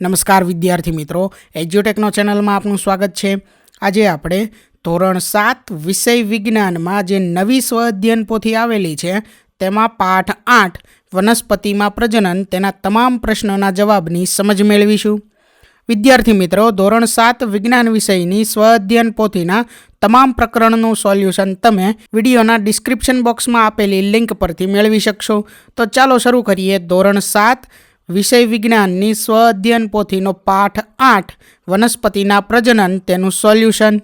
નમસ્કાર વિદ્યાર્થી મિત્રો, એજ્યુટેકનો ચેનલમાં આપનું સ્વાગત છે. આજે આપણે ધોરણ સાત વિષય વિજ્ઞાનમાં જે નવી સ્વ અધ્યયન પોથી આવેલી છે, તેમાં પાઠ આઠ વનસ્પતિમાં પ્રજનન તેના તમામ પ્રશ્નોના જવાબની સમજ મેળવીશું. વિદ્યાર્થી મિત્રો, ધોરણ સાત વિજ્ઞાન વિષયની સ્વ અધ્યયન પોથીના તમામ પ્રકરણનું સોલ્યુશન તમે વિડીયોના ડિસ્ક્રિપ્શન બોક્સમાં આપેલી લિંક પરથી મેળવી શકશો. તો ચાલો શરૂ કરીએ ધોરણ સાત વિષય વિજ્ઞાનની સ્વ અધ્યયન પોથીનો પાઠ આઠ, વનસ્પતિના પ્રજનન તેનું સોલ્યુશન.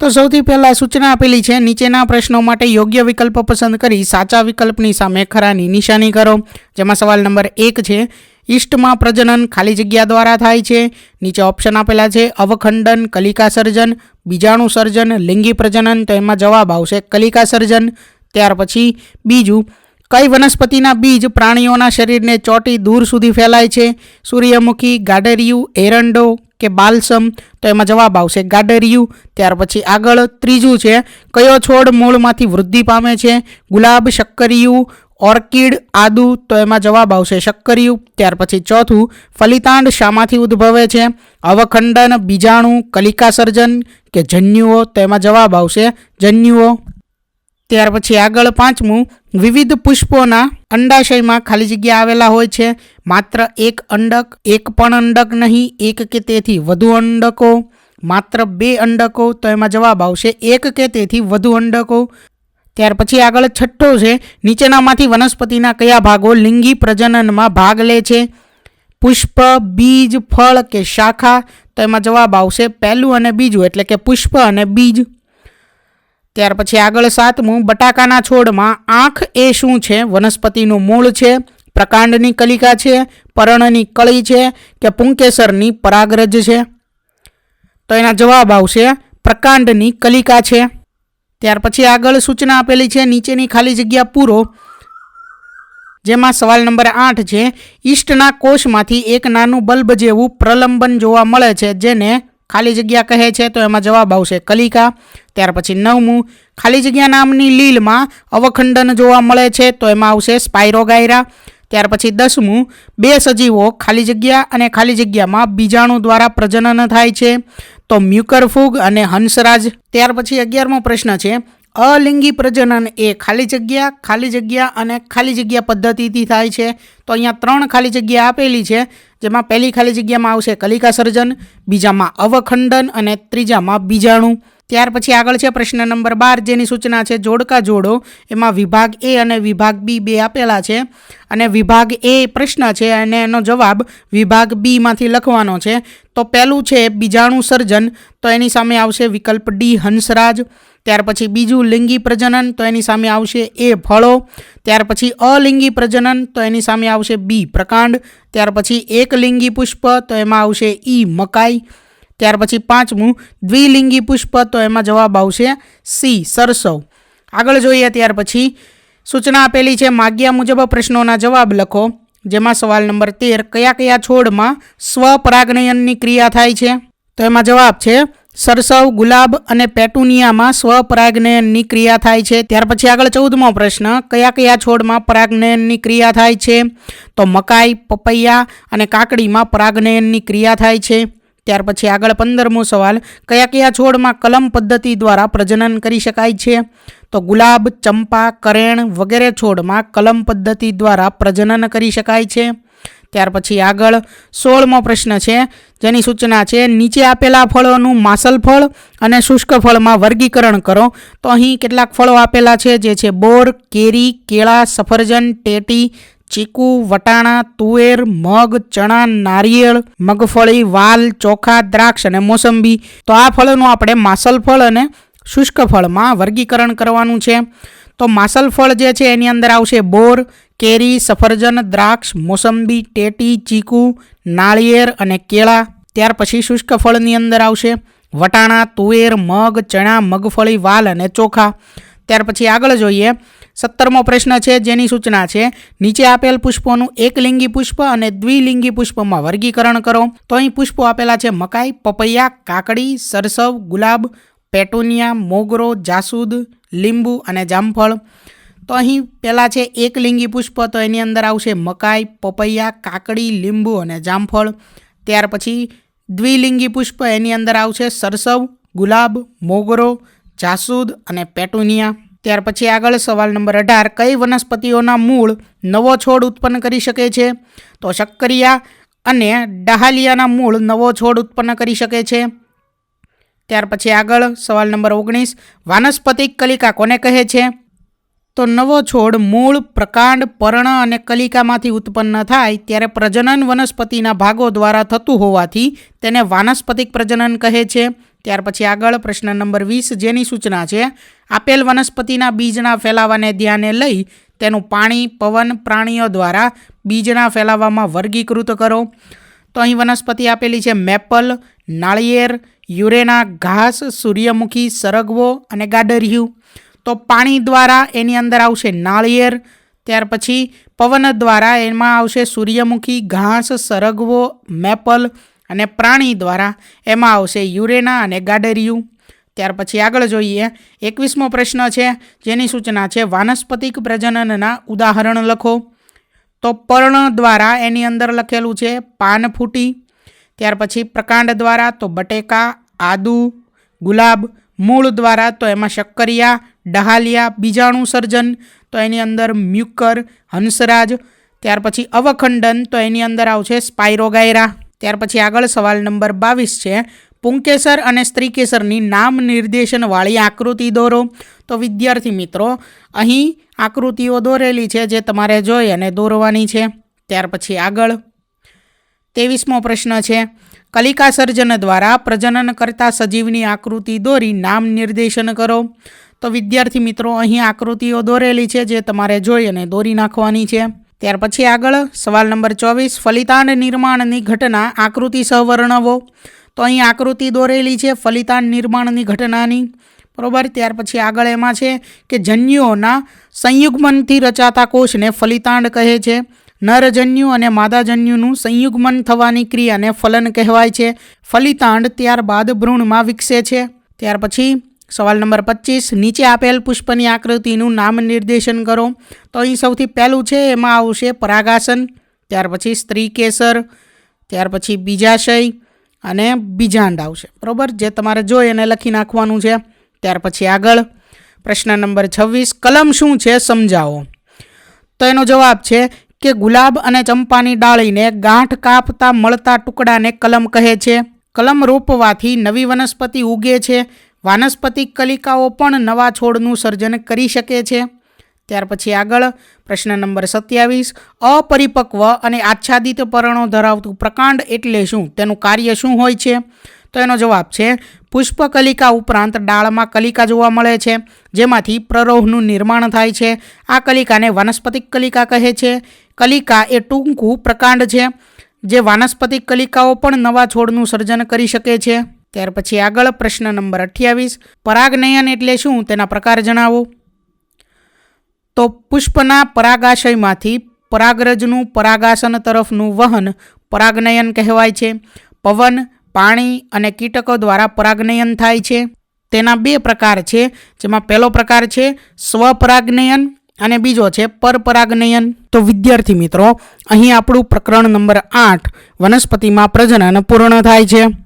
તો સૌથી પહેલાં સૂચના આપેલી છે, નીચેના પ્રશ્નો માટે યોગ્ય વિકલ્પ પસંદ કરી સાચા વિકલ્પની સામે ખરાની નિશાની કરો. જેમાં સવાલ નંબર એક છે ઈસ્ટમાં પ્રજનન ખાલી જગ્યા દ્વારા થાય છે. નીચે ઓપ્શન આપેલા છે, અવખંડન, કલિકા સર્જન, બીજાણુ સર્જન, લિંગી પ્રજનન, તો એમાં જવાબ આવશે કલિકા સર્જન. ત્યાર પછી બીજું, કઈ વનસ્પતિના બીજ પ્રાણીઓના શરીરને ચોટી દૂર સુધી ફેલાય છે? સૂર્યમુખી, ગાડરિયું, એરંડો કે બાલસમ? તો એમાં જવાબ આવશે ગાડરિયું. ત્યાર પછી આગળ ત્રીજું છે, કયો છોડ મૂળમાંથી વૃદ્ધિ પામે છે? ગુલાબ, શક્કરિયું ઓર્કિડ, આદુ, તો એમાં જવાબ આવશે શક્કરિયું. ત્યાર પછી ચોથું, ફલિતાંડ શામાંથી ઉદ્ભવે છે? અવખંડન, બીજાણુ કલિકા સર્જન કે જન્યુઓ? તો એમાં જવાબ આવશે જન્યુઓ. ત્યાર પછી આગળ પાંચમું, વિવિધ પુષ્પોના અંડાશયમાં ખાલી જગ્યા આવેલા હોય છે. માત્ર એક અંડક, એક પણ અંડક નહીં, એક કે તેથી વધુ અંડકો. માત્ર બે અંડકો, તો એમાં જવાબ આવશે એક કે તેથી વધુ અંડકો. ત્યાર પછી આગળ છઠ્ઠો છે, નીચેનામાંથી વનસ્પતિના કયા ભાગો લિંગી પ્રજનનમાં ભાગ લે છે? પુષ્પ, બીજ, ફળ કે શાખા? તો એમાં જવાબ આવશે પહેલું અને બીજું, એટલે કે પુષ્પ અને બીજ. ત્યાર પછી આગળ સાતમું, બટાકાના છોડમાં આંખ એ શું છે? વનસ્પતિનું મૂળ છે, પ્રકાંડની કલિકા છે, પરણની કળી છે કે પુંકેસરની પરાગરજ છે? તો એના જવાબ આવશે પ્રકાંડની કલિકા છે. ત્યાર પછી આગળ સૂચના આપેલી છે, નીચેની ખાલી જગ્યા પૂરો, જેમાં સવાલ નંબર આઠ છે, ઈસ્ટના કોષમાંથી એક નાનું બલ્બ જેવું પ્રલંબન જોવા મળે છે, જેને ખાલી જગ્યા કહે છે, તો એમાં જવાબ આવશે કલિકા. ત્યાર પછી નવમું, ખાલી જગ્યા નામની લીલમાં અવખંડન જોવા મળે છે, તો એમાં આવશે સ્પાઇરોગાયરા ત્યાર પછી દસમું, બે સજીવો ખાલી જગ્યા અને ખાલી જગ્યામાં બીજાણુ દ્વારા પ્રજનન થાય છે. તો મ્યુકરફૂગ અને હંસરાજ. ત્યાર પછી અગિયારમો પ્રશ્ન છે, અલિંગી પ્રજનન એ ખાલી જગ્યા ખાલી જગ્યા અને ખાલી જગ્યા પદ્ધતિથી થાય છે. તો અહીંયા ત્રણ ખાલી જગ્યા આપેલી છે, જેમાં પહેલી ખાલી જગ્યામાં આવશે કલિકા સર્જન બીજામાં અવખંડન અને ત્રીજામાં બીજાણુ. ત્યાર પછી આગળ છે પ્રશ્ન નંબર બાર, જેની સૂચના છે જોડકા જોડો. એમાં વિભાગ એ અને વિભાગ બી બે આપેલા છે. અને વિભાગ એ પ્રશ્ન છે અને એનો જવાબ વિભાગ બીમાંથી લખવાનો છે. તો પહેલું છે બીજાણુ સર્જન, તો એની સામે આવશે વિકલ્પ ડી હંસરાજ. ત્યાર પછી બીજું લિંગી પ્રજનન, તો એની સામે આવશે એ ફળો ત્યાર પછી અલિંગી પ્રજનન, તો એની સામે આવશે બી પ્રકાંડ. ત્યાર પછી એક લિંગી પુષ્પ, તો એમાં આવશે ઈ મકાઈ. ત્યાર પછી પાંચમું, દ્વિલિંગી પુષ્પ. તો એમાં જવાબ આવશે સી, સરસવ. આગળ જોઈએ ત્યાર પછી સૂચના આપેલી છે, માગ્યા મુજબ પ્રશ્નોના જવાબ લખો. જેમાં સવાલ નંબર તેર, કયા કયા છોડમાં સ્વપરાગનયનની ક્રિયા થાય છે? તો એમાં જવાબ છે, સરસવ, ગુલાબ અને પેટુનિયામાં સ્વપરાગનયનની ક્રિયા થાય છે. ત્યાર પછી આગળ ચૌદમો પ્રશ્ન, કયા કયા છોડમાં પરાગનયનની ક્રિયા થાય છે? તો મકાઈ, પપૈયા અને કાકડીમાં પરાગનયનની ક્રિયા થાય છે. ત્યાર પછી આગળ પંદરમો સવાલ, કયા કયા છોડમાં કલમ પદ્ધતિ દ્વારા પ્રજનન કરી શકાય છે? તો ગુલાબ, ચંપા, કરેણ વગેરે છોડમાં કલમ પદ્ધતિ દ્વારા પ્રજનન કરી શકાય છે. ત્યાર પછી આગળ સોળમો પ્રશ્ન છે, જેની સૂચના છે, નીચે આપેલા ફળોનું માસલ ફળ અને શુષ્ક ફળમાં વર્ગીકરણ કરો. તો અહીં કેટલાક ફળો આપેલા છે, જે છે બોર, કેરી, કેળા, સફરજન, ટેટી ચીકુ, વટાણા, તુવેર, મગ, ચણા, નારિયેળ, મગફળી, વાલ, ચોખા, દ્રાક્ષ અને મોસંબી. તો આ ફળનું આપણે માસલ ફળ અને શુષ્ક ફળમાં વર્ગીકરણ કરવાનું છે. તો માસલ ફળ જે છે એની અંદર આવશે બોર, કેરી, સફરજન, દ્રાક્ષ, મોસંબી, ટેટી, ચીકુ, નાળિયેર અને કેળા. ત્યાર પછી શુષ્ક ફળની અંદર આવશે વટાણા, તુવેર, મગ, ચણા, મગફળી, વાલ અને ચોખા. ત્યાર પછી આગળ જોઈએ સત્તરમો પ્રશ્ન છે, જેની સૂચના છે, નીચે આપેલ પુષ્પોનું એકલિંગી પુષ્પ અને દ્વિલિંગી પુષ્પમાં વર્ગીકરણ કરો. તો અહીં પુષ્પો આપેલા છે, મકાઈ, પપૈયા, કાકડી, સરસવ, ગુલાબ, પેટુનિયા, મોગરો, જાસૂદ, લીંબુ અને જામફળ. તો અહીં પહેલાં છે એકલિંગી પુષ્પ, તો એની અંદર આવશે મકાઈ, પપૈયા, કાકડી, લીંબુ અને જામફળ. ત્યાર પછી દ્વિલિંગી પુષ્પ, એની અંદર આવશે સરસવ, ગુલાબ, મોગરો, જાસૂદ અને પેટુનિયા. ત્યાર પછી આગળ સવાલ નંબર અઢાર, કઈ વનસ્પતિઓના મૂળ નવો છોડ ઉત્પન્ન કરી શકે છે? તો શક્કરિયા અને ડહાલિયાના મૂળ નવો છોડ ઉત્પન્ન કરી શકે છે. ત્યાર પછી આગળ સવાલ નંબર ઓગણીસ, વાનસ્પતિક કલિકા કોને કહે છે? તો નવો છોડ મૂળ, પ્રકાંડ, પર્ણ અને કલિકામાંથી ઉત્પન્ન થાય ત્યારે પ્રજનન વનસ્પતિના ભાગો દ્વારા થતું હોવાથી તેને વાનસ્પતિક પ્રજનન કહે છે. ત્યાર પછી આગળ પ્રશ્ન નંબર વીસ, જેની સૂચના છે, આપેલ વનસ્પતિના બીજના ફેલાવાને ધ્યાને લઈ તેનું પાણી, પવન, પ્રાણીઓ દ્વારા બીજના ફેલાવામાં વર્ગીકૃત કરો. તો અહીં વનસ્પતિ આપેલી છે, મેપલ, નાળિયેર, યુરેના ઘાસ, સૂર્યમુખી, સરગવો અને ગાડરિયું તો પાણી દ્વારા એની અંદર આવશે નાળિયેર, ત્યાર પછી પવન દ્વારા એમાં આવશે સૂર્યમુખી, ઘાસ, સરગવો, મેપલ અને પ્રાણી દ્વારા એમાં આવશે યુરેના અને ગાડરિયું. ત્યાર પછી આગળ જોઈએ, એકવીસમો પ્રશ્ન છે, જેની સૂચના છે, વાનસ્પતિક પ્રજનનના ઉદાહરણ લખો. તો પર્ણ દ્વારા એની અંદર લખેલું છે પાનફૂટી ત્યાર પછી પ્રકાંડ દ્વારા તો બટેકા, આદુ, ગુલાબ. મૂળ દ્વારા તો એમાં શક્કરિયા, ડહાલિયા, બીજાણુ સર્જન. તો એની અંદર મ્યુકર, હંસરાજ. ત્યાર પછી અવખંડન તો એની અંદર આવશે સ્પાઇરોગાયરા ત્યાર પછી આગળ સવાલ નંબર બાવીસ છે. પુંકેસર અને સ્ત્રીકેસરની નામ નિર્દેશનવાળી આકૃતિ દોરો. તો વિદ્યાર્થી મિત્રો, અહીં આકૃતિઓ દોરેલી છે જે તમારે જોઈ અને દોરવાની છે. ત્યાર પછી આગળ. ત્રેવીસમો પ્રશ્ન છે. કલિકા સર્જન દ્વારા પ્રજનન કરતા સજીવની આકૃતિ દોરી નામ નિર્દેશન કરો. તો વિદ્યાર્થી મિત્રો, અહીં આકૃતિઓ દોરેલી છે જે તમારે જોઈ અને દોરી નાખવાની છે. ત્યાર પછી આગળ સવાલ નંબર ચોવીસ ફલિતાંડ નિર્માણની ઘટના આકૃતિ સહવર્ણવો તો અહીં આકૃતિ દોરેલી છે ફલિતાંડ નિર્માણની ઘટનાની. બરોબર? ત્યાર પછી આગળ એમાં છે કે જન્યુઓના સંયુગ્મનથી રચાતા કોષને ફલિતાંડ કહે છે. નરજન્યુ અને માદાજન્યુનું સંયુગ્મન થવાની ક્રિયાને ફલન કહેવાય છે. ફલિતાંડ ત્યારબાદ ભ્રૂણમાં વિકસે છે. ત્યાર પછી સવાલ નંબર પચીસ, નીચે આપેલ પુષ્પની આકૃતિનું નામ નિર્દેશન કરો. તો અહીં સૌથી પહેલું છે, એમાં આવશે પરાગાસન, ત્યાર પછી સ્ત્રી કેસર ત્યાર પછી બીજાશય અને બીજાંડ આવશે. બરાબર? જે તમારે જોઈ અને લખી નાખવાનું છે. ત્યાર પછી આગળ પ્રશ્ન નંબર છવ્વીસ, કલમ શું છે, સમજાવો. તો એનો જવાબ છે કે ગુલાબ અને ચંપાની ડાળીને ગાંઠ કાપતા મળતા ટુકડાને કલમ કહે છે. કલમ રોપવાથી નવી વનસ્પતિ ઉગે છે. વાનસ્પતિક કલિકાઓ પણ નવા છોડનું સર્જન કરી શકે છે. ત્યાર પછી આગળ પ્રશ્ન નંબર સત્યાવીસ, અપરિપક્વ અને આચ્છાદિત પર્ણો ધરાવતું પ્રકાંડ એટલે શું? તેનું કાર્ય શું હોય છે? તો એનો જવાબ છે પુષ્પ કલિકા ઉપરાંત ડાળમાં કલિકા જોવા મળે છે, જેમાંથી પ્રરોહનું નિર્માણ થાય છે. આ કલિકાને વાનસ્પતિક કલિકા કહે છે. કલિકા એ ટૂંકું પ્રકાંડ છે, જે વાનસ્પતિક કલિકાઓ પણ નવા છોડનું સર્જન કરી શકે છે. ત્યાર પછી આગળ પ્રશ્ન નંબર અઠ્યાવીસ, પરાગનયન એટલે શું? તેના પ્રકાર જણાવો. તો પુષ્પના પરાગાશયમાંથી પરાગરજનું પરાગાસન તરફનું વહન પરાગનયન કહેવાય છે. પવન, પાણી અને કીટકો દ્વારા પરાગનયન થાય છે. તેના બે પ્રકાર છે, જેમાં પહેલો પ્રકાર છે, સ્વપરાગનયન અને બીજો છે, પરપરાગનયન. તો વિદ્યાર્થી મિત્રો, અહીં આપણું પ્રકરણ નંબર આઠ વનસ્પતિમાં પ્રજનન પૂર્ણ થાય છે.